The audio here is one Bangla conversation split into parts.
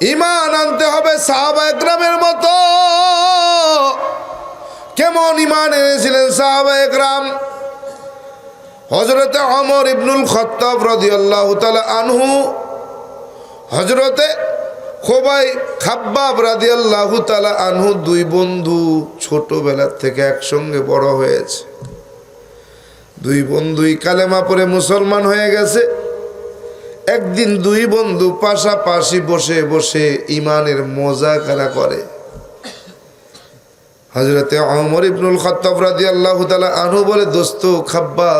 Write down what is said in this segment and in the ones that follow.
ইমান আনতে হবে সাহাবা একরামের মতো। কেমন ইমান এনেছিলেন সাহাবা একরাম? হজরতে অমর ইবনুল খত্তাব রদিয়াল্লাহ তালা আনহু হজরতে খোবাই খাব্বাব রাদিয়াল্লাহু তালা আনহু দুই বন্ধু ছোটবেলার থেকে একসঙ্গে বড় হয়েছে। দুই বন্ধুই কালেমা পরে মুসলমান হয়ে গেছে। একদিন দুই বন্ধু পাশাপাশি বসে বসে ইমানের মোজাকারা করে হজরতে অমর ইবনুল খত্তাব রাদি আল্লাহ তালা আনহু বলে, দোস্ত খাব্বা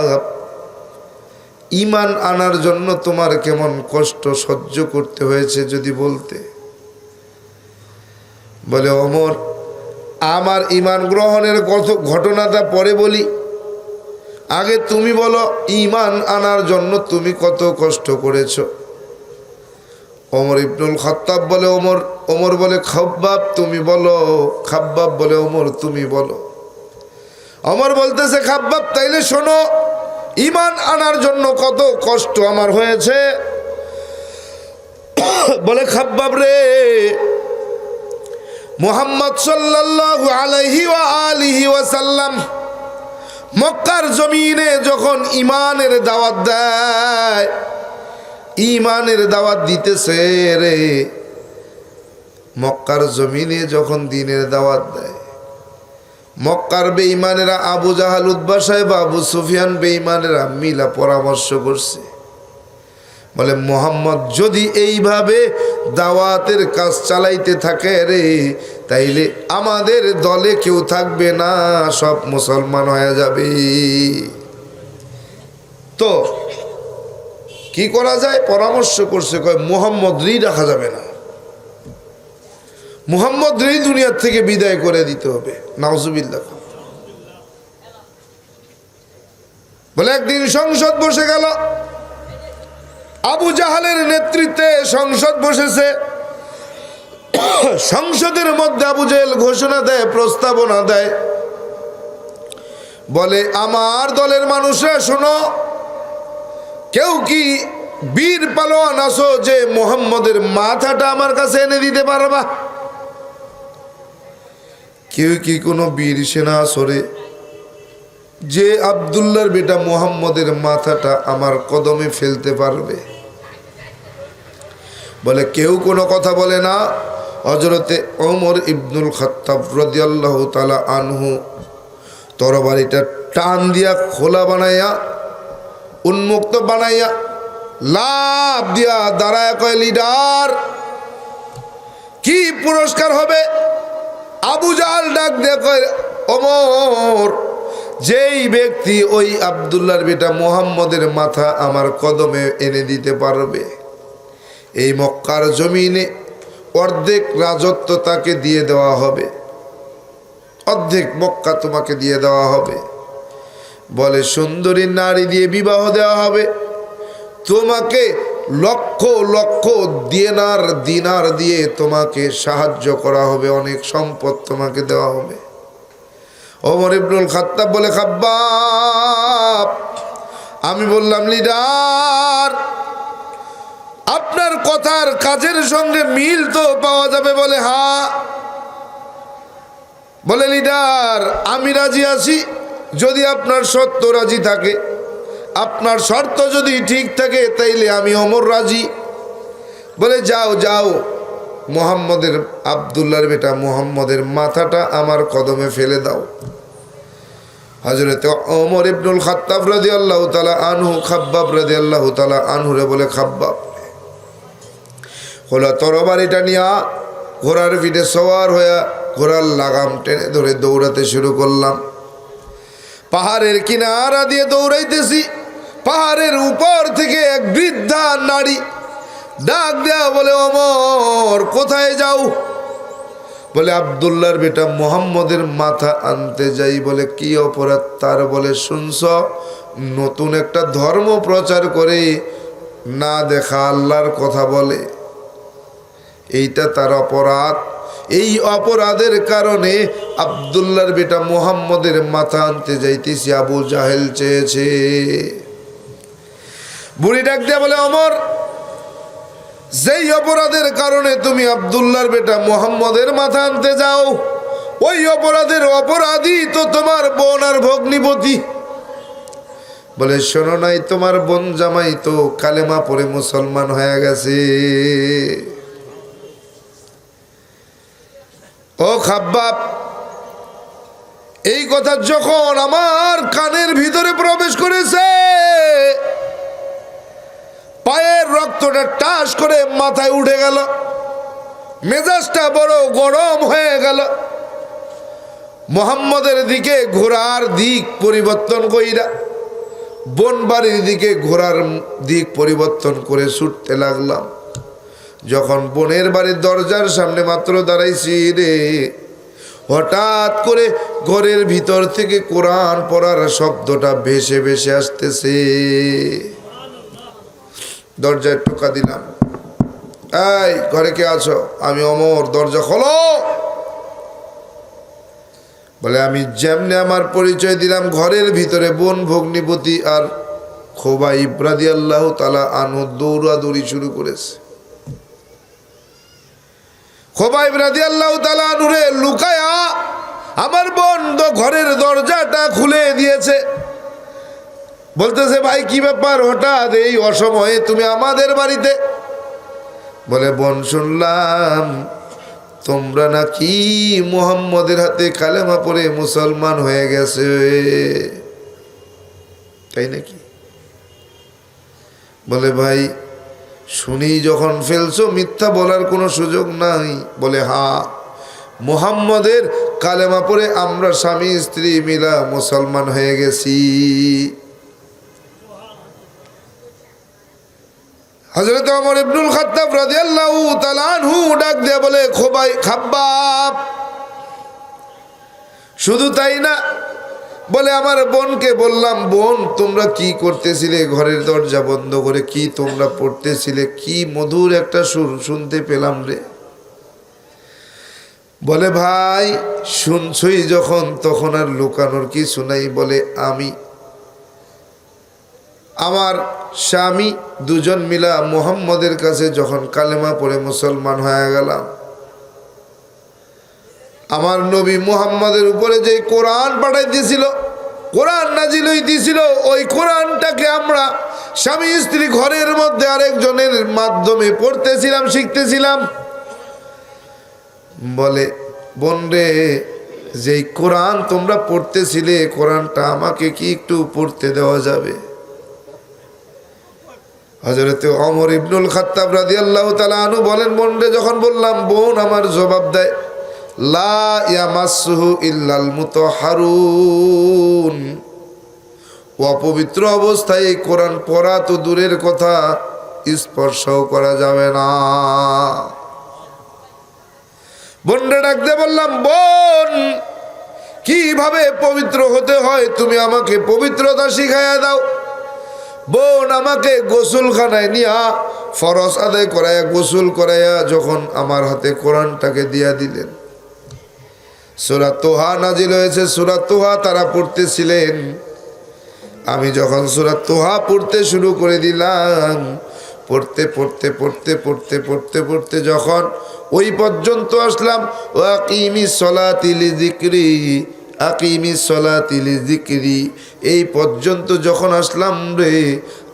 ইমান আনার জন্য তোমার কেমন কষ্ট সহ্য করতে হয়েছে যদি বলতে? বলে অমর আমার ইমান গ্রহণের ঘটনাটা পরে বলি। আগে তুমি বলো, ইমান আনার জন্য তুমি কত কষ্ট করেছ? ওমর ইবনুল খত্তাব বলে, ওমর ওমর বলে, খাব্বাব তুমি বলো, খাব্বাব বলে, ওমর তুমি বলো। অমর বলতেছে, খাব্বাব, তাইলে শোনো, ইমান আনার জন্য কত কষ্ট আমার হয়েছে। বলে, খাব্বাব রে, মোহাম্মদ সাল্লাল্লাহু আলাইহি ওয়া আলিহি ওয়াসাল্লাম মক্কার জমিনে যখন ইমানের দাওয়াত দেয়, ইমানের দাওয়াত দিতেছে রে। মক্কার জমিনে যখন দিনের দাওয়াত দেয়, মক্কার বেঈমানেরা আবু জাহাল উদ্বা সাহেব, আবু সুফিয়ান বেঈমানেরা মিলা পরামর্শ করছে। বলে, মোহাম্মদ, যদি এইভাবে দাওয়াতের কাজ চালাইতে থাকে রে তাইলে আমাদের দলে কেউ থাকবে না, সব মুসলমান হয়ে যাবে। তো কি করা যায়? পরামর্শ করছে, কয়, মোহাম্মদ রি রাখা যাবে না। মোহাম্মদ রি দুনিয়ার থেকে বিদায় করে দিতে হবে। নাউজুবিল্লাহ। বলে একদিন সংসদ বসে গেল। আবু জাহালের নেতৃত্বে সংসদ বসেছে। সংসদের মধ্যে আবু জাহেল ঘোষণা দেয়, প্রস্তাবনা দেয়। বলে, আমার দলের মানুষরা, শোনো, কেউ কি বীর পালোয়ান আসো যে মোহাম্মদের মাথাটা আমার কাছে এনে দিতে পারবা? কেউ কি কোনো বীর সেনা আসরে যে আবদুল্লার বেটা মোহাম্মদের মাথাটা আমার কদমে ফেলতে পারবে? বলে, কেউ কোনো কথা বলে না হজরতে ওমর ইবনুল খত্তাব রদিয়াল্লাহ তালা আনহু তরবারিটা টান দিয়া খোলা বানাইয়া, উন্মুক্ত বানাইয়া, লাভ দিয়া দাঁড়ায় কয়, লিডার, কি পুরস্কার হবে? আবু জাল ডাক দিয়ে কয়, ওমর, যেই ব্যক্তি ওই আবদুল্লার বেটা মোহাম্মদের মাথা আমার কদমে এনে দিতে পারবে। এই মক্কার জমিনে অর্ধেক রাজত্ব তাকে দিয়ে দেওয়া হবে। অর্ধেক মক্কা তোমাকে দিয়ে দেওয়া হবে। বলে, সুন্দরী নারী দিয়ে বিবাহ দেওয়া হবে। তোমাকে লক্ষ লক্ষ দিনার দিনার দিয়ে তোমাকে সাহায্য করা হবে, অনেক সম্পদ তোমাকে দেওয়া হবে। ওমর ইবনুল খাত্তাব বলে, খাব্বাব, আমি বললাম, লিডার আপনার কথার কাজের সঙ্গে মিল তো পাওয়া যাবে বলে, হা। বলে, লিডার, আমি রাজি আছি যদি আপনার সত্য রাজি থাকে। আপনার শর্ত যদি ঠিক থাকে, তাইলে আমি অমর রাজি। বলে, যাও যাও। মোহাম্মদের আবদুল্লার বেটা মোহাম্মদের মাথাটা আমার কদমে ফেলে দাও। হজরত ওমর ইবনুল খাত্তাব রাজি আল্লাহ তালা আনহু, খাব্বাব রাজি আল্লাহ তালা আনহুরে বলে, খাব্বাব। হলো তরবারিটা নিয়া ঘোড়ার পিঠে সওয়ার হইয়া ঘোড়ার লাগাম টেনে ধরে দৌড়াতে শুরু করলাম। পাহাড়ের কিনারা দিয়ে দৌড়াইতেছি। পাহাড়ের উপর থেকে এক বৃদ্ধা নারী ডাক দেয়া বলে, অমর, কোথায় যাও? বলে আবদুল্লার বেটা মোহাম্মদের মাথা আনতে যাই। বলে, কি অপরাধ? তার বলে, শুনছ, নতুন একটা ধর্ম প্রচার করে না দেখা আল্লাহর কথা বলে। এইটা তার অপরাধ। এই অপরাধের কারণে আবদুল্লার বেটা মোহাম্মদের মাথা আনতে যাইতেছি আবু জাহেল চেয়েছে। বুড়ি ডাক দিয়া বলে, অমর, যেই অপরাধের কারণে তুমি আবদুল্লাহর বেটা মোহাম্মদের মাথা আনতে যাও, ওই অপরাধের অপরাধী তো তোমার বোন আর ভগ্নিপতি। বলে, শোনো নাই, তোমার বোন জামাই তো কালেমা পরে মুসলমান হয়ে গেছে। ও খাব্বাব, এই কথা যখন আমার কানের ভিতরে প্রবেশ করেছে, পায়ের রক্তটা টাস করে মাথায় উঠে গেল, মেজাজটা বড় গরম হয়ে গেল। মোহাম্মদের দিকে ঘোরার দিক পরিবর্তন কইরা বন বাড়ির দিকে ঘোরার দিক পরিবর্তন করে ছুটতে লাগলাম। যখন বোনের বাড়ির দরজার সামনে মাত্র দাঁড়াইছি রে, হঠাৎ করে ঘরের ভিতর থেকে কোরআন পড়ার শব্দটা ভেসে ভেসে আসতেছে। দরজায় টোকা দিলাম। এই, ঘরে কে আছো? আমি অমর, দরজা খোলো। বলে, আমি যেমনি আমার পরিচয় দিলাম, ঘরের ভিতরে বোন, ভগ্নিপতি আর খোবা ইব্রাদি আল্লাহ তালা আনু দৌড়াদৌড়ি শুরু করেছে। খোবা ইব্রাদি আল্লাহ তালা আনুরে লুকায়া আমার বোন তো ঘরের দরজাটা খুলে দিয়েছে। বলতেছে, ভাই, কি ব্যাপার? হঠাৎ এই অসময়ে তুমি আমাদের বাড়িতে? বলে, বোন, শুনলাম তোমরা নাকি মুহাম্মদের হাতে কালেমা পড়ে মুসলমান হয়ে গেছে। তাই নাকি? বলে, ভাই শুনি যখন ফেলছো, মিথ্যা বলার কোনো সুযোগ নাই। বলে, হা, মুহাম্মদের কালেমা পড়ে আমরা স্বামী, স্ত্রী মিলা মুসলমান হয়ে গেছি। হজরত অমর ইবনুল খাত্তাব রাদিয়াল্লাহু তাআলা আনহু ডাক দিয়ে বলে, খোবাই, খাব্বাব, শুধু তাই না বলে, আমার বোনকে বললাম, বোন, তোমরা কি করতেছিলে? ঘরের দরজা বন্ধ করে কি তোমরা পড়তেছিলে? কি মধুর একটা সুর শুনতে পেলাম রে। বলে, ভাই, শুনছই যখন, তখন আর লুকানোর কি শুনাই বলে, আমি, আমার স্বামী দুজন মিলা মোহাম্মদের কাছে যখন কালেমা পড়ে মুসলমান হয়ে গেলাম আমার নবী মুহাম্মদের উপরে যে কোরআন পাঠাই দিয়েছিল কোরআন নাজিল দিয়েছিল ওই কোরআনটাকে আমরা স্বামী স্ত্রী ঘরের মধ্যে আরেকজনের মাধ্যমে পড়তেছিলাম, শিখতেছিলাম। বলে, বোন রে, যেই কোরআন তোমরা পড়তেছিলে কোরআনটা আমাকে কি একটু পড়তে দেওয়া যাবে? হজরত অমর ইবনুল খাত্তাব রাজি আল্লাহ আনু বলেন বোনরে যখন বললাম, বোন আমার জবাব দেয় লা ইল্লাল অপবিত্র অবস্থায় এই কোরআন পড়া তো দূরের কথা, স্পর্শও করা যাবে না। বোনরে ডাকতে বললাম, বোন, কীভাবে পবিত্র হতে হয় তুমি আমাকে পবিত্রতা শিখাইয়া দাও? বোন, আমাকে গোসলখানায় নিয়া ফরস আদায় করাইয়া, গোসল করাইয়া যখন আমার হাতে কোরআনটাকে দিয়া দিলেন। সুরা তোহা নাজিল হয়েছে, সুরা তোহা তারা পড়তেছিলেন। আমি যখন সুরা তোহা পড়তে শুরু করে দিলাম, পড়তে পড়তে পড়তে পড়তে পড়তে পড়তে যখন ওই পর্যন্ত আসলাম, ও আকিমি সলাতিলি দিক্রি আকিমি সলা তিলি দিক্রি এই পর্যন্ত যখন আসলাম রে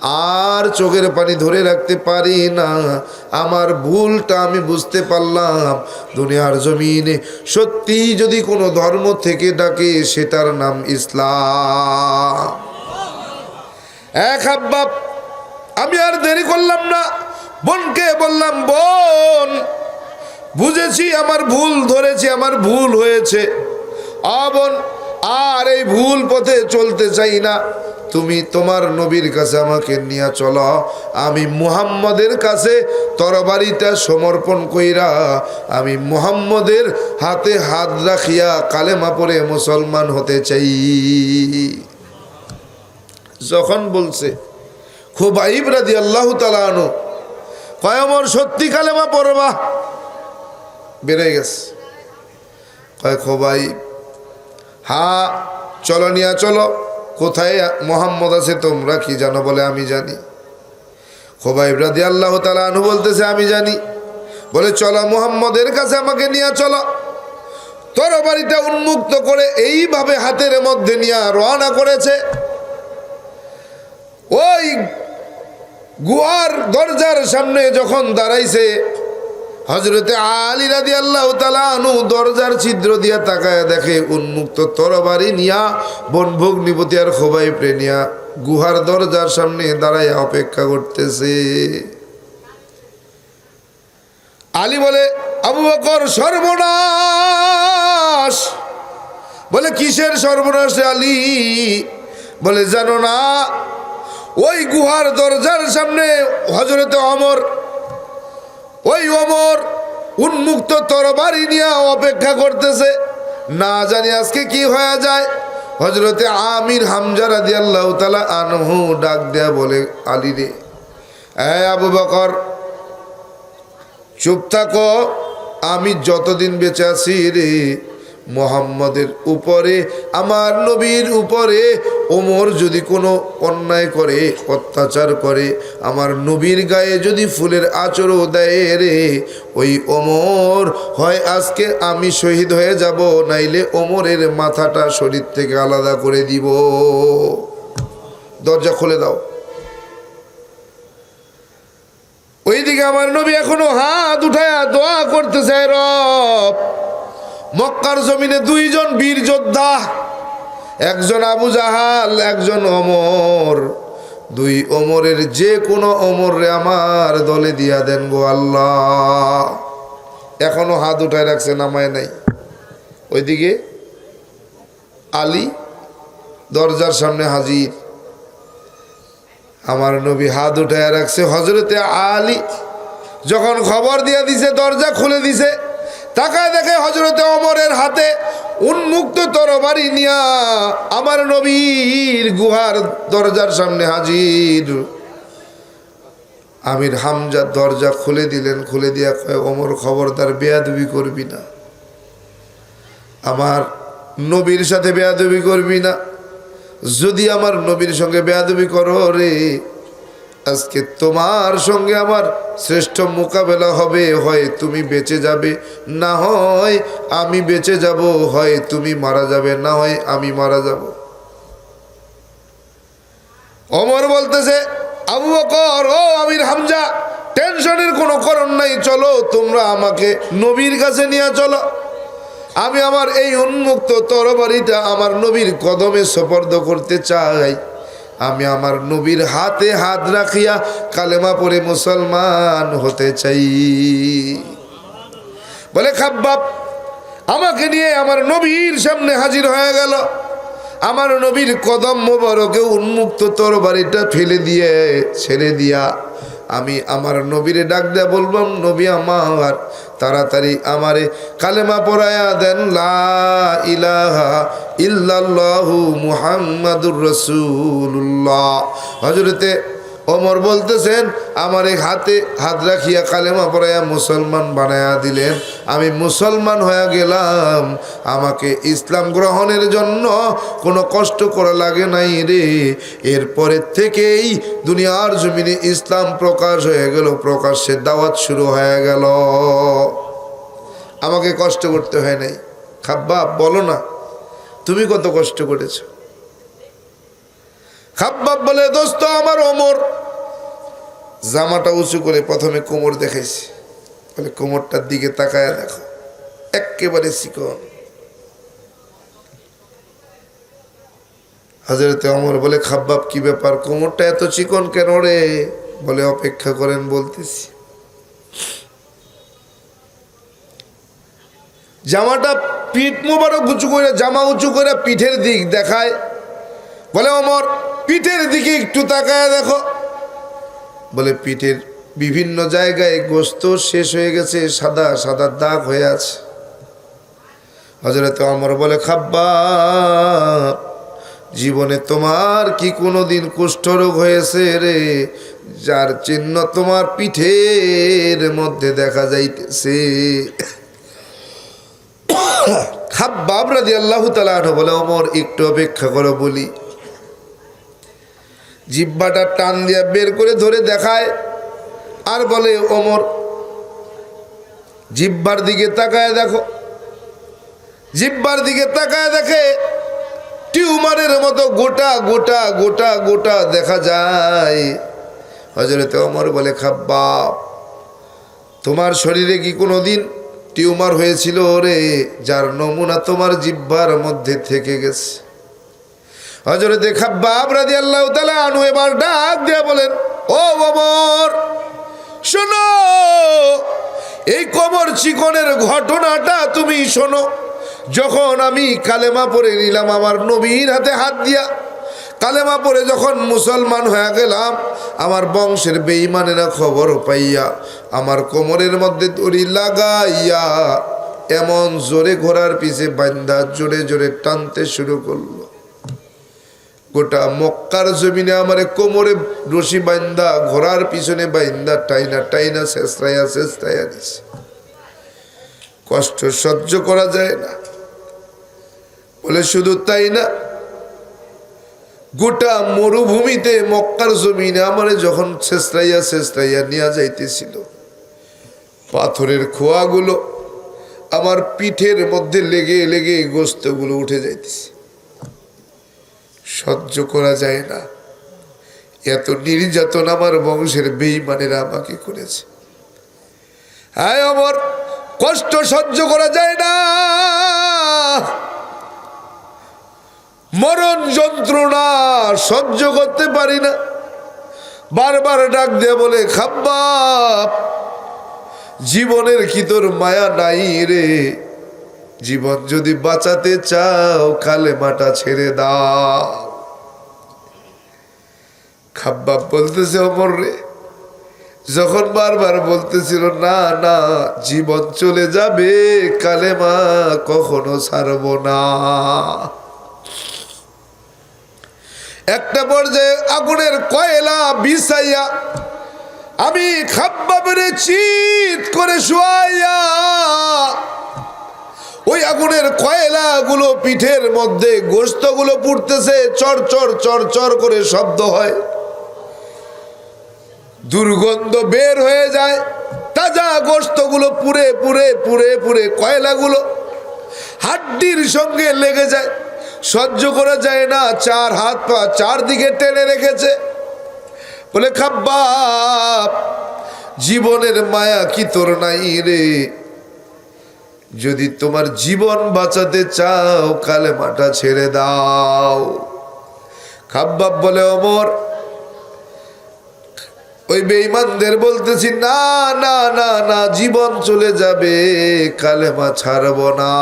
আর চোখের পানি ধরে রাখতে পারি না। আমার ভুলটা আমি বুঝতে পারলাম। দুনিয়ার জমিনে সত্যি যদি কোনো ধর্ম থেকে ডাকে সেটার নাম ইসলাম। এক আব্বাব আমি আর দেরি করলাম না। বোনকে বললাম, বোন, বুঝেছি আমার ভুল ধরেছি, আমার ভুল হয়েছে। আবন আর এই ভুল পথে চলতে চাই না। তুমি তোমার নবীর কাছে আমাকে নিয়ে চলো। আমি মুহাম্মদের কাছে তরবারিটা সমর্পণ কইরা আমি মুহাম্মদের হাতে হাত রাখিয়া কালেমা পরে মুসলমান হতে চাই। যখন বলছে খুব আইব রাদি আল্লাহ তালানো কয় আমার সত্যি কালেমা পড়বা? বেড়ে গেছে। কয় খোবাই হা, চলো নিয়া চলো। কোথায় মোহাম্মদ আছে তোমরা কি জানো বলে আমি জানি। খোবাইব রাদি আল্লাহ তালা আনু বলতেছে, আমি জানি। বলে, চলো মোহাম্মদের কাছে আমাকে নিয়ে চলো। তরবারিটা উন্মুক্ত করে এইভাবে হাতের মধ্যে নিয়ে রওনা করেছে। ওই গুয়ার দরজার সামনে যখন দাঁড়াইছে হজরতে আলী রাদি আল্লাহ তালু দরজার ছিদ্র দিয়া তাকায় দেখে, উন্মুক্ত তরবারি নিয়া বনভোগ নিপতি আর খোবাই প্রেনিয়া গুহার দরজার সামনে দাঁড়ায় অপেক্ষা করতেছে। আলী বলে, আবু বকর সর্বনাশ। বলে, কিসের সর্বনাশ আলী? বলে, জানো না, ওই গুহার দরজার সামনে হজরতে অমর ওই অমর, উন্মুক্ত তরবারি নিয়ে অপেক্ষা করতেছে। না জানি আজকে কি হয়ে যায়। হজরতে আমির হামজা রাজি আল্লাহ তালা আনহু ডাক দেয়া বলে, আলী রে হ্যাঁ আবু বকর, চুপ থাকো, আমি যতদিন বেঁচে আছি রে মোহাম্মদের উপরে, আমার নবীর উপরে ওমর যদি কোনো অন্যায় করে, অত্যাচার করে, আমার নবীর গায়ে যদি ফুলের আচরও দেয় রে, ওই ওমর, হয় আজকে আমি শহীদ হয়ে যাব, নাইলে ওমরের মাথাটা শরীর থেকে আলাদা করে দিব। দরজা খুলে দাও। ওইদিকে আমার নবী এখনও হাত উঠায় দোয়া করতেছে, রব। মক্কার জমিনে দুইজন বীর যোদ্ধা, একজন আবু জাহাল, একজন অমর। দুই অমরের যে কোনো অমররে আমার দলে দিয়া দেন গো আল্লাহ। এখনও হাত উঠায় রাখছে, নামায় নাই। ওইদিকে আলী দরজার সামনে হাজির। আমার নবী হাত উঠায় রাখছে হজরতে আলী যখন খবর দিয়ে দিছে, দরজা খুলে দিছে তাকায় দেখে হজরতে অমরের হাতে উন্মুক্ত তরবারি নিয়া আমার নবীর গুহার দরজার সামনে হাজির। আমির হামজা দরজা খুলে দিলেন, খুলে দিয়া অমর খবরদার, বেয়াদবি করবি না। আমার নবীর সাথে বেয়াদবি করবি না। যদি আমার নবীর সঙ্গে বেয়াদবি করো রে আজকে তোমার সঙ্গে আমার শ্রেষ্ঠ মোকাবেলা হবে, হয় তুমি বেঁচে যাবে, না হয় আমি বেঁচে যাব, হয় তুমি মারা যাবে, না হয় আমি মারা যাব। অমর বলতেছে, আবু বকর, ও আমির হামজা, টেনশনের কোনো কারণ নাই, চলো তোমরা আমাকে নবীর কাছে নিয়ে চলো। আমি আমার এই উন্মুক্ত তরবারিটা আমার নবীর কদমে সপর্দ করতে চাই। আমি আমার নবীর হাতে হাত রাখিয়া কালেমা পরে মুসলমান হতে চাই। বলে খাব্বাব আমাকে নিয়ে আমার নবীর সামনে হাজির হয়ে গেল। আমার নবীর কদম মোবারকে উন্মুক্ত তরবারিটা ফেলে দিয়ে, ছেড়ে দিয়া আমি আমার নবীরে ডাক দেয়া বলবাম নবী আমার তাড়াতাড়ি আমারে কালেমা পড়ায়া দেন লা ইলাহা ইল্লাল্লাহু মুহাম্মাদুর রসুল্লাহ হযরতে ওমর বলতেছেন, আমার এই হাতে হাত রাখিয়া কালেমা পড়াইয়া মুসলমান বানায়া দিলেন। আমি মুসলমান হয়ে গেলাম। আমাকে ইসলাম গ্রহণের জন্য কোনো কষ্ট করা লাগে নাই রে। এরপরের থেকেই দুনিয়ার জমিনে ইসলাম প্রকাশ হয়ে গেল, প্রকাশ্যে দাওয়াত শুরু হয়ে গেল। আমাকে কষ্ট করতে হয় নাই। খাব্বা বলো না, তুমি কত কষ্ট করেছ? খাব্বাব বলে, দোস্ত, আমার ওমর। জামাটা উঁচু করে প্রথমে কোমর দেখাইছি। বলে, কোমরটার দিকে তাকায় দেখো একেবারে চিকন। হাজারতে অমর বলে, খাব্বাব, কি ব্যাপার? কোমরটা এত চিকন কেন রে? বলে, অপেক্ষা করেন, বলতেছি। জামাটা পিঠ মোবারক উঁচু করে, জামা উঁচু করে পিঠের দিক দেখায়। বলে অমর পিঠের দিকে একটু তাকায় দেখো। বলে, পিঠের বিভিন্ন জায়গায় গোস্ত শেষ হয়ে গেছে, সাদা সাদা দাগ হয়ে আছে। হজরত অমর বলে খাব্বা জীবনে তোমার কি কোনো দিন কুষ্ঠরোগ হয়েছে রে? যার চিহ্ন তোমার পিঠের মধ্যে দেখা যাইতেছে। খাব্বাব রাজি আল্লাহ তালা বলে অমর একটু অপেক্ষা করো বলি। জিব্বাটা টান দিয়া বের করে ধরে দেখায় আর বলে, ওমর, জিব্বার দিকে তাকায় দেখো। জিব্বার দিকে তাকায় দেখে টিউমারের মতো গোটা গোটা গোটা গোটা দেখা যায়। হজরতে ওমর বলে খাব্বা তোমার শরীরে কি কোনো দিন টিউমার হয়েছিল রে, যার নমুনা তোমার জিব্বার মধ্যে থেকে গেছে? হজরতে খাব্বাব আল্লাহ আনু এবার ডাক দিয়া বলেন, ও ওমর শোনো, এই কমর চিকনের ঘটনাটা তুমি শোনো। যখন আমি কালেমা পরে নিলাম আমার নবীর হাতে হাত দিয়া, কালেমা পরে যখন মুসলমান হয়ে গেলাম, আমার বংশের বেইমানেরা খবর পাইয়া আমার কোমরের মধ্যে দড়ি লাগাইয়া এমন জোরে ঘোড়ার পিছে বান্দা জোরে জোরে টানতে শুরু করল। গোটা মক্কার জমিনে আমার কোমরে রশি বাইন্দা, ঘোড়ার পিছনে বাইন্দা, টাইনা টাইনা শেষরাইয়া শেষরাইয়া দিছে। কষ্ট সহ্য করা যায় না। বলে শুধু তাই না, গোটা মরুভূমিতে মক্কার জমিনে আমার যখন শেষরাইয়া শেষরাইয়া নিয়ে যাইতেছিল, পাথরের খোয়াগুলো আমার পিঠের মধ্যে লেগে লেগে গোস্তগুলো উঠে যাইতেছে। সহ্য করা যায় না। এত নির্যাতন আমার বংশের বেইমানেরা আমাকে করেছে। হ্যাঁ আমার কষ্ট সহ্য করা যায় না। মরণ যন্ত্রণা সহ্য করতে পারি না। বারবার ডাক দিয়ে বলে, খাব্বা, জীবনের কি তোর মায়া নাই রে? জীবন যদি বাঁচাতে চাও কালে মাটা ছেড়ে দাও। খাব্বাব বলতেছে, অমর রে। যখন বারবার বলতেছিল, না না, জীবন চলে যাবে, কালেমা কখনো ছাড়ব না। একটা পর্যায়ে আগুনের কয়লা বিছাইয়া আমি খাব্বাবের চিত করে শুয়াইয়া ওই আগুনের কয়লাগুলো পিঠের মধ্যে গোস্তগুলো পুড়তেছে চর চর চর চর করে শব্দ হয়। দুর্গন্ধ বের হয়ে যায়, তাজা গোস্তগুলো পুড়ে পুড়ে পুড়ে পুড়ে কয়লাগুলো হাড্ডির সঙ্গে লেগে যায়, সহ্য করা যায় না, চার হাত পা চারদিকে টেনে রেখেছে। বলে, খাব্বাব, জীবনের মায়া কি তোর নাই রে? যদি তোমার জীবন বাঁচাতে চাও কালে মাটা ছেড়ে দাও। খাব্বাব বলে, অমর ওই বেঈমানদের বলতেছি, না না না না, জীবন চলে যাবে, কালেমা ছাড়ব না।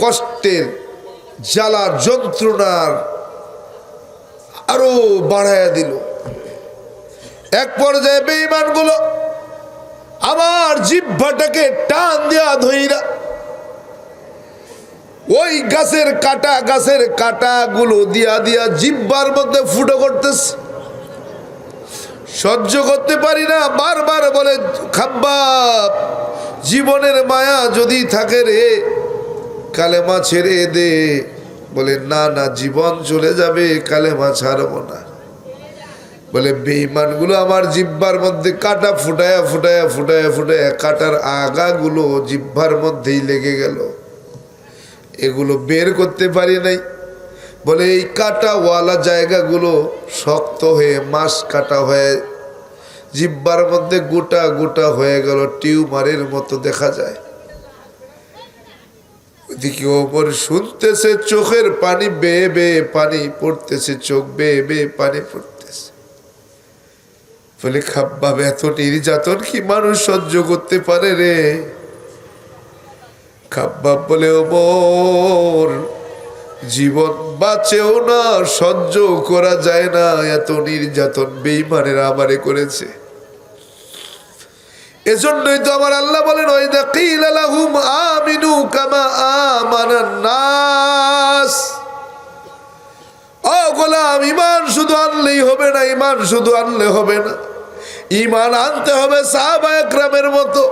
কষ্টের জ্বালার যন্ত্রণার আরও বাড়াইয়া দিল। এক পর্যায়ে বেঈমানগুলো আমার জিহ্বাটাকে টান দেওয়া ধইরা ওই গাছের কাটা গাছের কাটা গুলো দিয়া দিয়া জিব্বার মধ্যে ফুটো করতেছে। সহ্য করতে পারি না, বারবার বলে, খাব্বাব, জীবনের মায়া যদি থাকে রে, কালেমা ছেড়ে দে। বলে, না না, জীবন চলে যাবে, কালেমা ছাড়বো না। বলে বেইমানগুলো আমার জিব্বার মধ্যে কাটা ফুটায়া ফুটায়া ফুটায়া ফুটায়া কাটার আগাগুলো জিব্বার মধ্যেই লেগে গেল। এগুলো বের করতে পারি নাই। বলে, এই কাটাওয়ালা জায়গাগুলো শক্ত হয়ে মাছ কাটা হয়ে জিব্বার মধ্যে গোটা গোটা হয়ে গেল, টিউমারের মতো দেখা যায়। ওইদিকে ওপর শুনতেছে, চোখের পানি বেয়ে বেয়ে পানি পড়তেছে, চোখ বেয়ে বেয়ে পানি পড়তেছে। বলে, খাব্বাব, এত নির্যাতন কি মানুষ সহ্য করতে পারে রে? খাব্বাব বলে, ওমর জীবন বাঁচেও না, সহ্য করা যায় না। এত নির্যাতন বেইমানেরা আমারে করেছে। এজন্যই তো আমার আল্লাহ বলেন ওই দাকিল আমিনু কামা নাস। ও গোলাম ইমান শুধু আনলেই হবে না ইমান শুধু আনলে হবে না। ইমান আনতে হবে সাহাবা একরামের মতো।